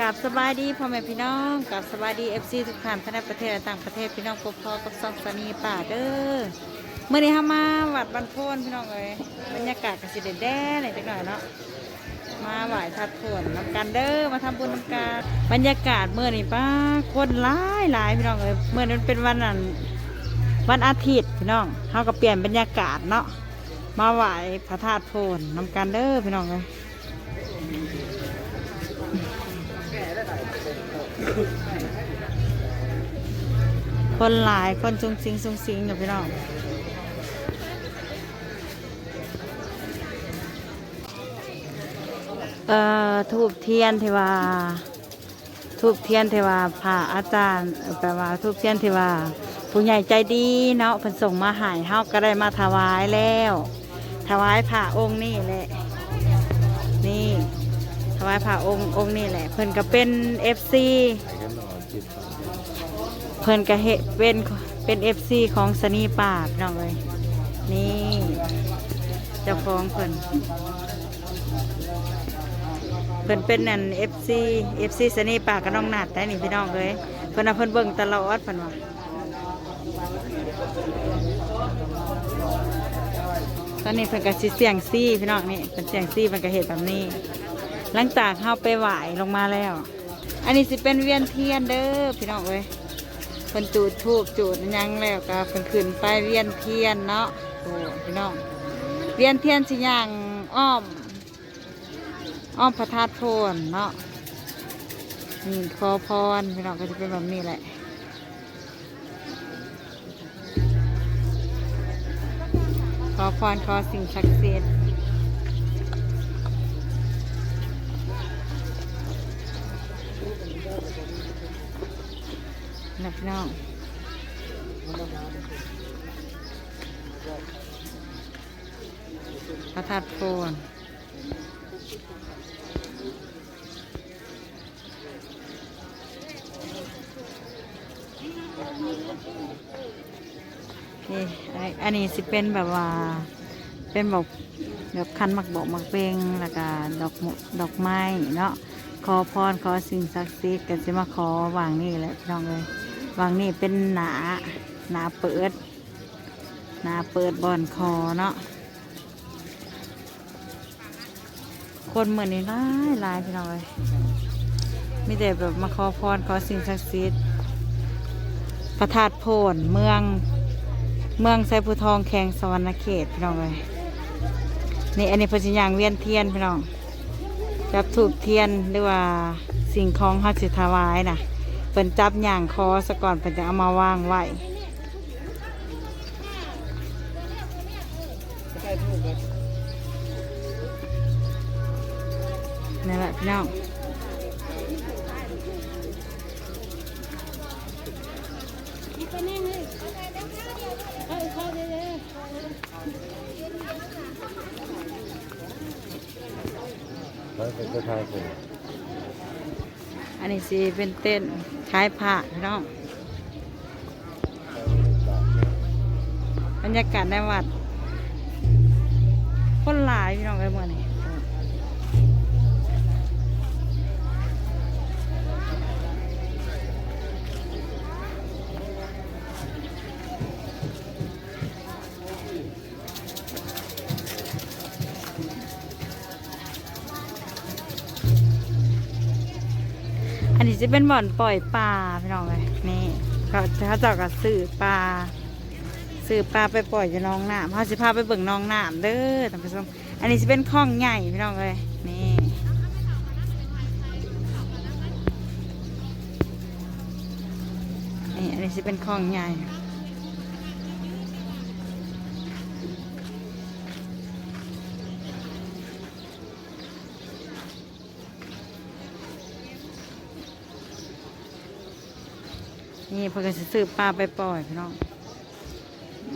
กับสบายดีพ่อแม่พี่น้องกับสบายดีเอฟซีทุกท่านภายในประเทศและต่างประเทศพี่น้องปกครอกับซองสนีป่าเด้อเมื่อนี้เฮามาวัดบันโพนพี่น้องเอ้ยบรรยากาศก็สิเด็ดแด้เลยจักหน่อยเนาะมาไหว้ทัดผลน้ำกันเด้อมาทำบุญน้ำกันบรรยากาศเมื่อนี้ป้าคนหลายหลายพี่น้องเอ้ยเมื่อนี้มันเป็นวันนั้นวันอาทิตย์พี่น้องเฮาก็เปลี่ยนบรรยากาศเนาะมาไหว้พระธาตุโพนน้ำกันเด้อพี่น้องเอ้ย คนหลายคนจุงซิงจุงซิงอยู่พี่น้องเอ่อทูบเทียนเทวาทูบเทียนเทวาพระอาจารย์แปลว่าทูบเทียนเทวาผู้ใหญ่ใจดีเนาะเพิ่นส่งมาหายเฮาก็ได้มาถวายแล้ว ถวายพระองค์นี่แหละนี่ถ วายพระองค์องค์นี่แหละ เพิ่นก็เป็นเอฟซีเพิ่นก็เฮดเป็นเป็นเอฟซีของสนีป่าพี่น้องเลยนี่เจ้าของเพิ่นเพิ่นเป็นนั่นเอฟซีเอฟซีสนีป่ากับน้องนัดได้นี่พี่น้องเลยเพิ่นเอาเพิ่นเบิ่งตลอดเพิ่นว่าตอนนี้เพิ่นก็สิเสียงซี่พี่น้องนี่เป็นเสียงซี่เพิ่นก็เห็ดแบบนี้ หลังจากเข้าไปไหวลงมาแล้ว อันนี้สิเป็นเวียนเทียนเด้อพี่น้องเอ้ยเพิ่นจูดทูบจูดยังแล้วก็เพิ่นขึ้นไปเวียนเทียนเนาะโอ้พี่น้องเวียนเทียนสิย่างอ้อม อ้อมพระธาตุโพนเนาะนี่ขอพรพี่น้องก็จะเป็นแบบนี้แหละขอพรขอสิ่งศักดิ์สิทธิ์ นะพี่น้องพระธาตุโพนนี่อันนี้สิเป็นแบบว่า เป็นบอกแบบคันหมักบอกหมักเบงแล้วก็ดอกดอกไม้เนาะขอพรขอสิ่งศักดิ์สิทธิ์กันสิมาขอวางนี่แหละพี่น้องเลย วางนี่เป็นหนาหนาเปิด หนาเปิดบอนคอเนาะคนเหมือนนี่ลายลายพี่น้องเลยมีแต่แบบมาขอพรขอสิ่งศักดิ์สิทธิ์พระธาตุโพนเมืองเมืองไซภูทองแข่งสวรรณเขตพี่น้องเลยนี่อันนี้เพนสิยางเวียนเทียนพี่น้องจับถูกเทียนหรือว่าสิ่งของฮัสิถวายน่ะ เป็นจับย่างคอซะก่อนเป็นจะเอามาวางไว้นี่นแหละพี่น้องแล้วเป็นกระทายผม อันนี้สิเป็นเต้นขายผ้าพี่น้องบรรยากาศในวัด คนหลายพี่น้องเลยเมื่อนี้ เป็นบ่อนปล่อยปลาพี่น้องเลยนี่เขาเขาเจ้ากับสื่อปลาสื่อปลาไปปล่อยจะน้องน้ำเขาสิพาไปเบิ่งน้องน้ำเด้อท่านผู้ชมอันนี้จะเป็นคลองใหญ่พี่น้องเลยนี่นี่อันนี้จะเป็นคลองใหญ่ นี่เพื่อนก็สิซื้อปลาไปปล่อยพี่น้อง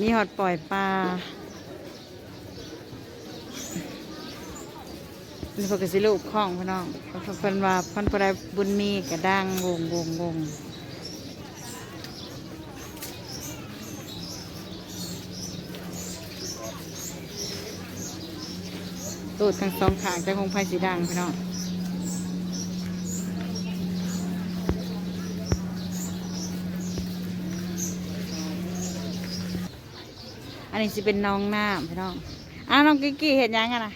มีหอดปล่อยปลานี่เพิ่นก็สิลูกข้องพี่น้องเพิ่นเพิ่นว่าเพิ่นบ่ได้บุญมีกระด้างวงวงวงตูดทั้งสองขางจะคงไฟสีดังพี่น้อง อันนี้สิเป็นน้องน้ำพี่น้องอ้าวน้องกิกกี้เห็นยังกันนะ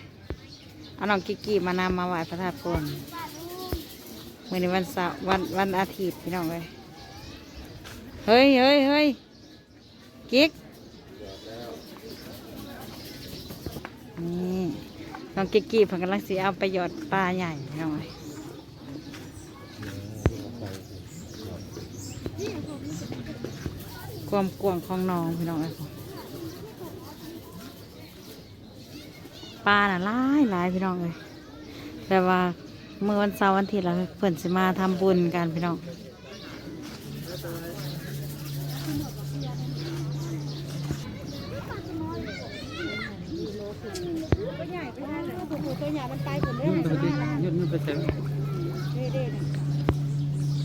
เอาน้องกิกกี้มานำมาไหว้พระธาตุพนมื่อนี้วันเสาร์วันวันอาทิตย์พี่น้องเลยเฮ้ยเฮ้ยเฮ้ยกิ๊กนี่น้องกิกกี้เพิ่งกำลังสีเอาไปหยอดปลาใหญ่พี่น้องเลยความกวงของน้องพี่น้องเลย ปลาน่ะหลายหลายพี่น้องเลยแต่ว่าเมื่อวันเสาร์วันอาทิตย์เราเพิ่นสิมาทำบุญกันพี่น้องเลยโอ้โหตัวใหญ่มันไปด้ยุ่นไหไปมสิยุ่นยุ่นไปเสร็จเด้เด้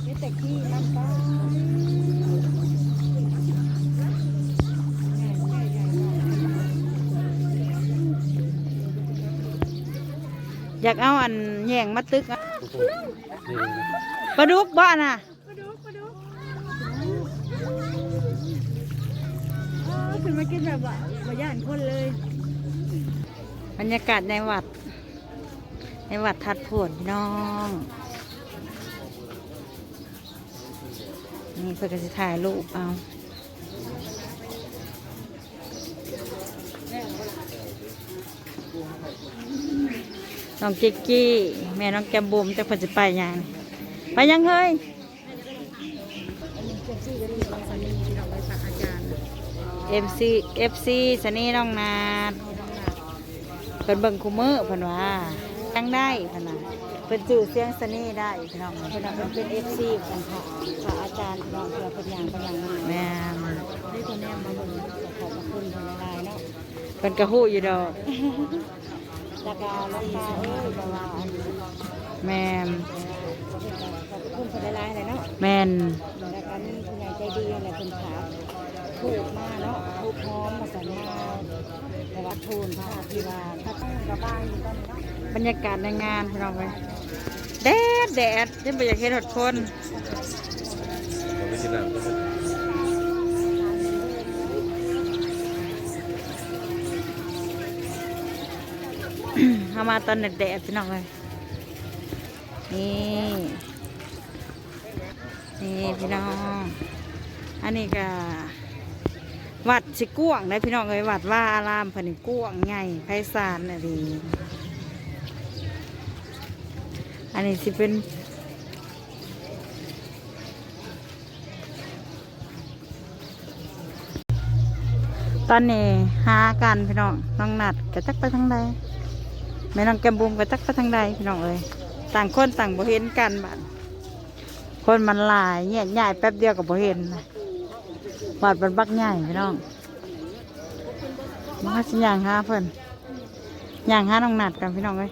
นี่แต่ขี้มันก็ อยากเอาอันแย่งมาตึกอะนี่ปลาดุกบ้าน่ะปลาดุกปลาดุกเออขึ้นมากินแบบว่าบ่ย่านคนเลย บรรยากาศในวัด ในวัดทัดผลพี่น้อง นี่เพื่อจะถ่ายรูปเอา น้องกิกกี้ แม่น้องแกมบุมจะเพิ่นจะไปยังไปยังเฮ้ย MC FC สนี่น้องนาดเพิ่นเบิ่งคูมือเพิ่นว่ายังได้เพิ่นน่ะเพิ่นจื้อเสียงสนี่ได้พี่น้องเพิ่นน่ะเพิ่นเป็น FC ของพระพระอาจารย์พี่น้องเพิ่นเพิ่นย่างเพิ่นย่างมาแม่นได้ตัวแนมมาเบิ่งขอบคุณเพิ่นหลายเนาะเพิ่นก็ฮู้อยู่ดอก แล้วก็ราคาเอ้ยแต่ว่าอันแม่นขอบคุณเพิ่นหลายๆเลยเนาะแม่นแล้วก็มีผู้ใหญ่ใจดีอะไรเพิ่นขาถูกมาเนาะถูกพร้อมมาสันมาแต่ว่าทูนพระที่ว่าถ้าต้องกระบ้านอยู่ตอนนี้เนาะบรรยากาศในงานพี่น้องเว้ยแดดแดดยังบ่อยากเห็นหดคน เฮามาตอนแดดๆพี่น้องเว้ยนี่นี่พี่น้อง อันนี้ก็วัดสิกวงได้พี่น้องเอ้ยวัดว่าอารามเพิ่นนี่กวงใหญ่ไพศาลน่ะดี อันนี้สิเป็นตอนนี้หากันพี่น้องน้องนัดกระจักไปทางใด แม่น้องแกมบุมกระจักไปทางใดพี่น้องเอ้ยต่างคนต่างบ่เห็นกันบ้านคนมันหลายเงียใหญ่แป๊บเดียวกับบ่เห็นบาดบันบักใหญ่พี่น้องมาสิย่างหาเพิ่นย่างหาน้องนัดกันพี่น้องเอ้ย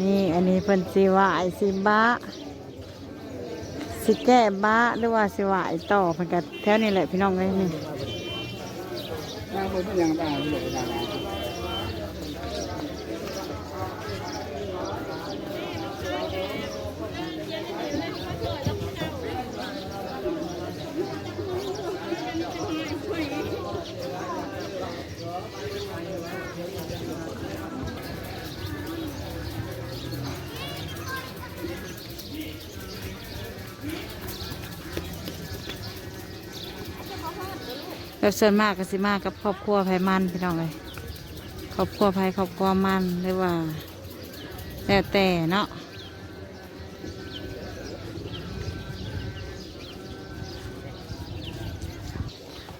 นี่อันนี้เพิ่นสิว่าไอซิบะสิแก้บ้าหรือว่าสิว่าไอต่อเพิ่นก็แถวนี้แหละพี่น้องเลยนี่ น้าคนยังตาหล แล้วส่วนมากก็สิมากกับครอบครัวไผมันพี่น้องเลยครอบครัวไผครอบครัวมันหรือว่าแล้วแต่เนาะ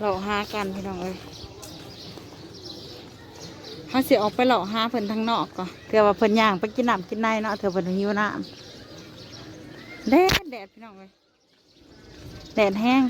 เราหากันพี่น้องเลยเขาสิออกไปหลอกหาเพิ่นทางนอกก่อนเผื่อว่าเพิ่นย่างไปกินน้ำกินในเนาะเถื่อเพิ่นหิวน้ำแดดแดดพี่น้องเลยแดดแห้ง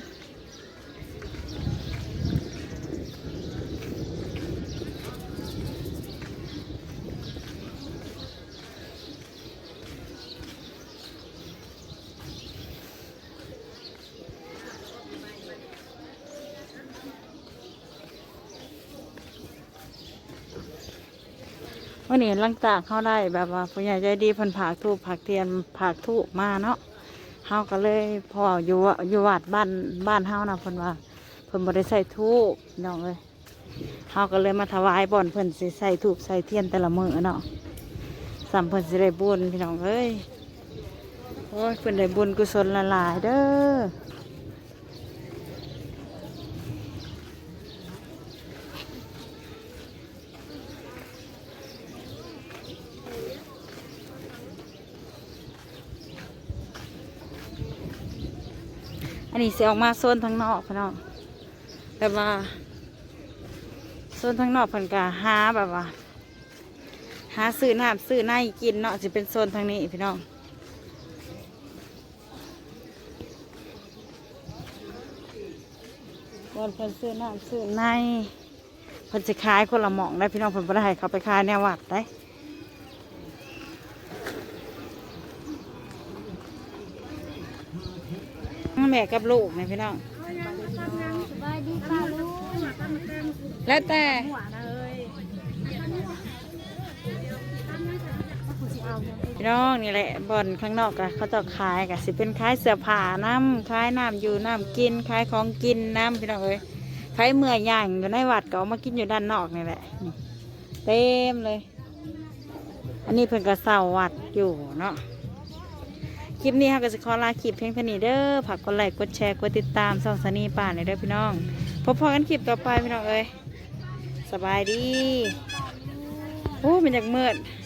วันนี้หลังจากเข้าได้แบบว่าผู้ใหญ่ใจดีพันผากทูบผากเทียนผากทูบมาเนาะเฮาก็เลยพออยู่อยู่วัดบ้านบ้านเฮานะเพิ่นว่าเพิ่นบ่ได้ใส่ทูบน้องเอ้ยเฮาก็เลยมาถวายบ่อนเพิ่นสิใส่ทูบใส่เทียนแต่ละมื้อเนาะสัมเพิ่นสิได้บุญพี่น้องเอ้ยโอ้ยเพิ่นได้บุญกุศลละลายๆเด้อ อันนี้เสิออกมาโซนทางนอกพี่น้องแต่ว่าโซนทางนอกเพิ่นก็หาแบบว่า หาซื้อน้ำซื้อในกินเนาะจะเป็นโซนทางนี้พี่น้องวันเพิ่นซื้อน้ำซื้อในเพิ่นจะขายคนละหม่องได้พี่น้องเพิ่นบ่ได้ให้เขาไปขายแนววัดได้ แม่กับลูกเนี่ยพี่น้อง สบายดีค่ะลูกแล้วแต่พี่น้องนี่แหละบ่อนข้างนอกกะเขาจะขายกะสิเป็นขายเสื้อผ้าน้ำขายน้ำอยู่น้ำกินขายของกินน้ำพี่น้องเอ้ยขายเมื่อยย่างอยู่ในวัดก็เอามากินอยู่ด้านนอกนี่แหละนี่เต็มเลย อันนี้เพิ่นก็เศร้าวัดอยู่เนาะ ลิปนี้เขาก็จะขอลาคลิปเพียงเท่านี้เด้อฝากกดไลค์กดแชร์กดติดตามส่องสนีป่านเลยเด้อพี่น้อง พบพอกันคลิปต่อไปพี่น้องเอ้ยสบายดีโอ้มันอยากมืดส